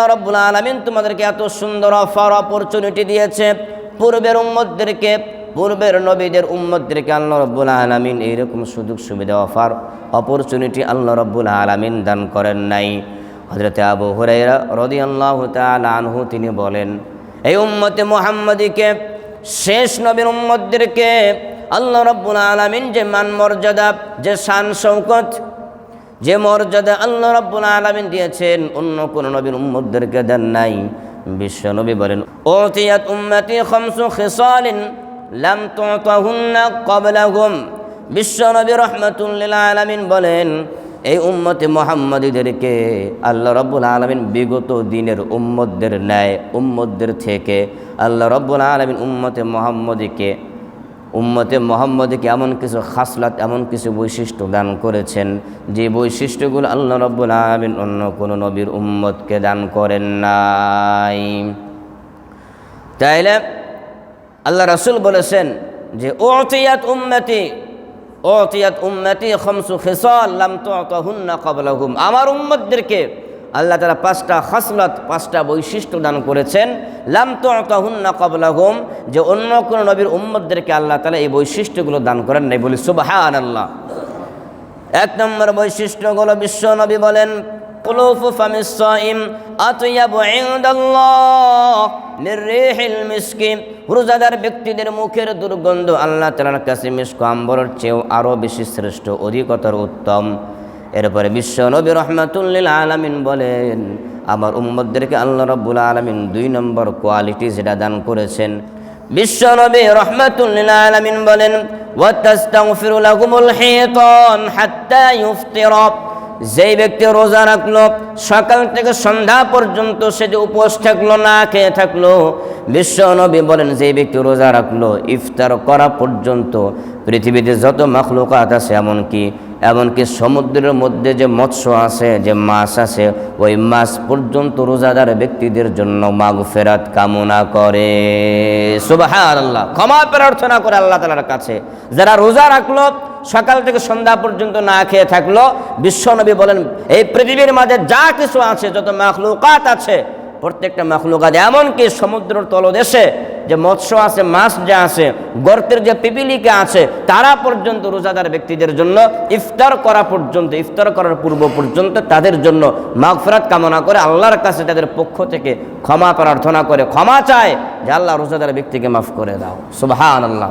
আল্লাহ রব্বুল আলমিন তোমাদেরকে এত সুন্দর অফার অপরচুনিটি দিয়েছে। পূর্বের উম্মতদেরকে, পূর্বের নবীদের উম্মতদেরকে আল্লাহ রব্বুল আলমিন এইরকম সুযোগ সুবিধা, অফার অপরচুনিটি আল্লাহ রব্বুল আলমিন দান করেন নাই। হজরতে আবু হুরাইরা রদি আল্লাহ আনহু, তিনি বলেন, এই উম্মতে মোহাম্মদীকে, শেষ নবীর উম্মতদেরকে আল্লাহ রব্বুল আলমিন যে মান মর্যাদা, যে শান শৌকত যে মর্যাদা আল্লাহ রাব্বুল আলামিন দিয়েছেন, অন্য কোন নবীর উম্মতদেরকে দেন নাই। বিশ্ব নবী বলেন ওতিয়াত উম্মতি খামসু খিসালিন লাম তুতাহুন্না ক্বাবলাহুম। বিশ্ব নবী রাহমাতুল লিল আলামিন বলেন, এই উম্মতে মোহাম্মদীদেরকে আল্লাহ রব্বুল আলমিন বিগত দিনের উম্মতদের ন্যায়, উম্মতদের থেকে আল্লাহ রব্বুল আলমিন উম্মতে মোহাম্মদীকে উম্মতে মোহাম্মদকে এমন কিছু খাসলাত, এমন কিছু বৈশিষ্ট্য দান করেছেন? যে বৈশিষ্ট্যগুলো আল্লাহ রব্বুল আলমিন অন্য কোনো নবীর উম্মতকে দান করেন নাই। তাইলে আল্লাহ রসুল বলেছেন যে ও ওতিয়াত উম্মতি ওতিয়াত উম্মতি খমসু খেসাল্লাম তো হুন্না কবলাহুম আমার উম্মতদেরকে আল্লাহ তারা পাঁচটা খাসলত পাঁচটা বৈশিষ্ট্য দান করেছেন লাম তো হুন্না কবলাহুম যে অন্য কোনো নবীর উম্মতদেরকে আল্লাহ তালা এই বৈশিষ্ট্যগুলো দান করেন নাই বলি সুবাহান আল্লাহ এক নম্বর বৈশিষ্ট্যগুলো বিশ্ব নবী বলেন قلوف فم الصائم أطيب عند الله من ريح المسك রোজাদার ব্যক্তিদের মুখের দুর্গন্ধ আল্লাহ তালার কাছে মিস্ক আম্বরের চেয়েও আরও বেশি শ্রেষ্ঠ অধিকতর উত্তম এরপরে বিশ্ব নবী রহমাতুল্লিল আলমিন বলেন, আমার উম্মদদেরকে আল্লাহ রব্বুল আলমিন দুই নম্বর কোয়ালিটি যেটা দান করেছেন। বিশ্ব নবী রহমাতুল্লিল আলমিন বলেন ওয়াতাস্তাগফিরু লাহুমুল হিতান হাত্তা ইফতিরা যেই ব্যক্তি রোজা রাখল, সকাল থেকে সন্ধ্যা পর্যন্ত সে যে উপোস থাকল, না খেয়ে থাকল, বিশ্ব নবী বলেন যেই ব্যক্তি রোজা রাখল, ইফতার করা পর্যন্ত পৃথিবীতে যত মাখলুকাত আছে এমনকি এমনকি সমুদ্রের মধ্যে যে মৎস্য আছে, যে মাছ আছে, ওই মাছ পর্যন্ত রোজাদার ব্যক্তিদের জন্য মাগ ফেরাত কামনা করে। সুবাহ আল্লাহ ক্ষমা প্রার্থনা করে আল্লাহ তালার কাছে। যারা রোজা রাখল সকাল থেকে সন্ধ্যা পর্যন্ত না খেয়ে থাকল। বিশ্বনবী বলেন, এই পৃথিবীর মাঝে যা কিছু আছে, যত মাখলুকাত আছে, প্রত্যেকটা মাখলুকাত এমনকি সমুদ্রের তলদেশে যে মৎস্য আছে, মাছ যে আছে, গর্তের যে পিপিলিকা আছে, তারা পর্যন্ত রোজাদার ব্যক্তিদের জন্য ইফতার করা পর্যন্ত, ইফতার করার পূর্ব পর্যন্ত তাদের জন্য মাগফরাত কামনা করে আল্লাহর কাছে তাদের পক্ষ থেকে ক্ষমা প্রার্থনা করে, ক্ষমা চায় যে আল্লাহ রোজাদার ব্যক্তিকে মাফ করে দাও। সুবহান আল্লাহ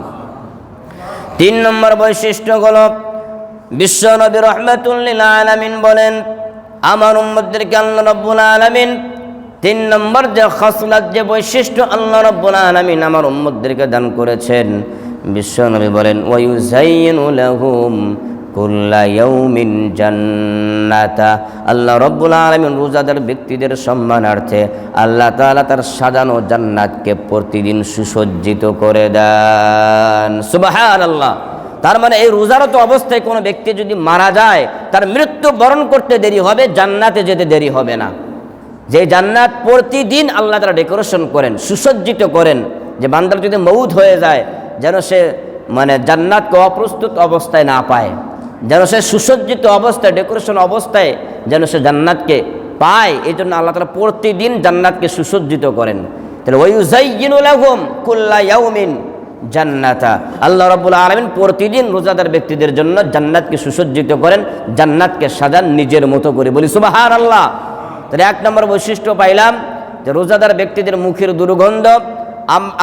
তিন নম্বর বৈশিষ্ট্য হল, বিশ্ব নবী রহমতুল্লিল আলমিন বলেন, আমার উম্মদেরকে আল্লাহ রব্বুল আলমিন, তিন নম্বর যে খসলাত, যে বৈশিষ্ট্য আল্লাহ রব্বুল আলমিন আমার উম্মদেরকে দান করেছেন। বিশ্ব নবী বলেন ওয়ুজাইনুলাহুম কুল্লা জান্নাতা। আল্লাহ রব্বুল আলমিন রোজাদার ব্যক্তিদের সম্মানার্থে আল্লাহ তাআলা তার সাজানো জান্নাতকে প্রতিদিন সুসজ্জিত করে দেন। সুবাহান আল্লাহ তার মানে এই রোজারত অবস্থায় কোনো ব্যক্তি যদি মারা যায়, তার মৃত্যু বরণ করতে দেরি হবে, জান্নাতে যেতে দেরি হবে না। যে জান্নাত প্রতিদিন আল্লাহ তারা ডেকোরেশন করেন, সুসজ্জিত করেন, যে বান্দার যদি মৌত হয়ে যায়, যেন সে মানে জান্নাতকে অপ্রস্তুত অবস্থায় না পায়। যেন সে সুসজ্জিত অবস্থায় ডেকোরেশন অবস্থায় যেন সে জান্নাতকে পায়, এই জন্য আল্লাহ তালা প্রতিদিন জান্নাতকে সুসজ্জিত করেন। তাহলে কুল্লা জান্নাতা। আল্লাহ রাব্বুল আলামিন প্রতিদিন রোজাদার ব্যক্তিদের জন্য জান্নাতকে সুসজ্জিত করেন, জান্নাতকে সাজান নিজের মতো করে বলি সুবাহান আল্লাহ তাহলে এক নম্বর বৈশিষ্ট্য পাইলাম যে রোজাদার ব্যক্তিদের মুখের দুর্গন্ধ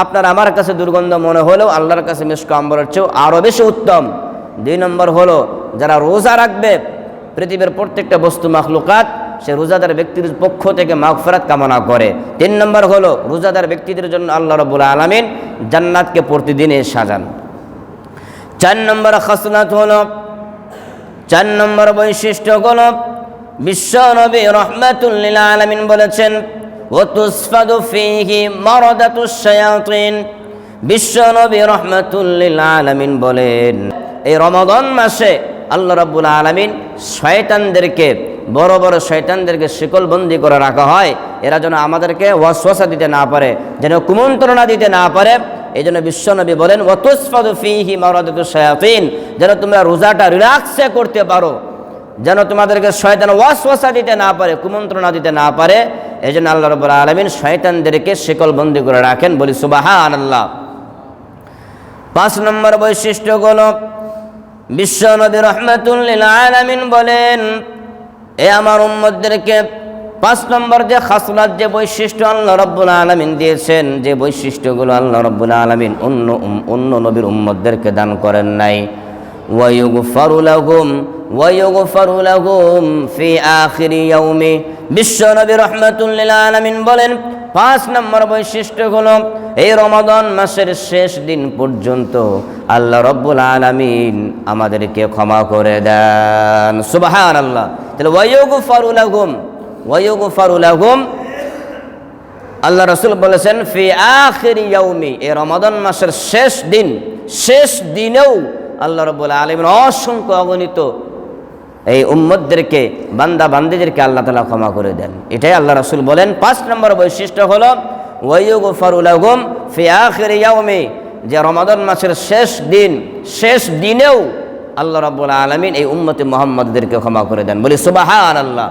আপনার আমার কাছে দুর্গন্ধ মনে হলেও আল্লাহর কাছে মিষ্ক আম্বরের চেয়েও আরও বেশি উত্তম। দুই নম্বর হলো যারা রোজা রাখবে, পৃথিবীর প্রত্যেকটা বস্তু মাখলুকাত, সে রোজাদার ব্যক্তির পক্ষ থেকে মাগফেরাত কামনা করে। তিন নম্বর হলো, রোজাদার ব্যক্তিদের জন্য আল্লাহ রবুল আলমিন জান্নাতকে প্রতিদিনে সাজান। চার নম্বর খাসনাত হল, চার নম্বর বৈশিষ্ট্য হল, বিশ্ব নবী রহমাতুল্লিল আলমিন বলেছেন, ওতুসফাদু ফিহি মরদাতুশয়াতিন বিশ্ব নবী রহমাতুল্লিল আলমিন বলেন, এই রমাদন মাসে আল্লাহ রাব্বুল আলমিন শয়তানদেরকে, বড় বড় শয়তানদেরকে শিকলবন্দি করে রাখা হয়। এরা যেন আমাদেরকে ওয়াসওয়াসা দিতে না পারে, যেন কুমন্ত্রণা দিতে না পারে। এই জন্য বিশ্বনবী বলেন, ওয়াতুসফাদু ফিহি মারাদাতু শায়াতিন যেন তোমরা রোজাটা রিল্যাক্সে করতে পারো। যেন তোমাদেরকে শয়তান ওয়াসওয়াসা দিতে না পারে, কুমন্ত্রণা দিতে না পারে। এই জন্য আল্লাহ রব আলমিন শয়তানদেরকে শিকল বন্দি করে রাখেন, বলি সুবাহান আল্লাহ পাঁচ নম্বর বৈশিষ্ট্যগুলো বিশ্ব নবী রহমাতুল্লিল আলামিন বলেন, এ আমার উম্মতদেরকে পাঁচ নম্বর যে খাসলাত, যে বৈশিষ্ট্য আল্লাহ রব্বুল আলমিন দিয়েছেন, যে বৈশিষ্ট্যগুলো আল্লাহ রব্বুল আলমিন অন্য অন্য নবীর উম্মতদেরকে দান করেন নাই। ওয়ায়ুগফারু লাহুম ওয়ায়ুগফারু লাহুম ফি আখিরি ইয়াউমি। বিশ্ব নবী রহমাতুল্লিল আলামিন বলেন, পাঁচ নম্বর বৈশিষ্ট্য হলো এই রমাদান মাসের শেষ দিন পর্যন্ত আল্লাহ রব্বুল আলামিন আমাদেরকে ক্ষমা করে দেন। সুবাহান আল্লাহ তাহলে ওয়াইগু ফারুলাগুম ফারুল ফারুলাগুম আল্লাহ রসুল বলেছেন, ফি আখির ইয়াউমি, এই রমাদান মাসের শেষ দিন, শেষ দিনেও আল্লাহ রব্বুল আলমিন অসংখ্য অগণিত এই উম্মতদেরকে বান্দা বান্দিদেরকে আল্লাহ তালা ক্ষমা করে দেন। এটাই আল্লাহ রসুল বলেন। পাঁচ নম্বর বৈশিষ্ট্য হলো ওয়াইগু ফারুলাগুম ফি আখির ইয়াউমি। যে রমাদান মাসের শেষ দিন, শেষ দিনেও আল্লাহ রাব্বুল আলামিন এই উম্মতে মোহাম্মদদেরকে ক্ষমা করে দেন। বলি সুবাহান আল্লাহ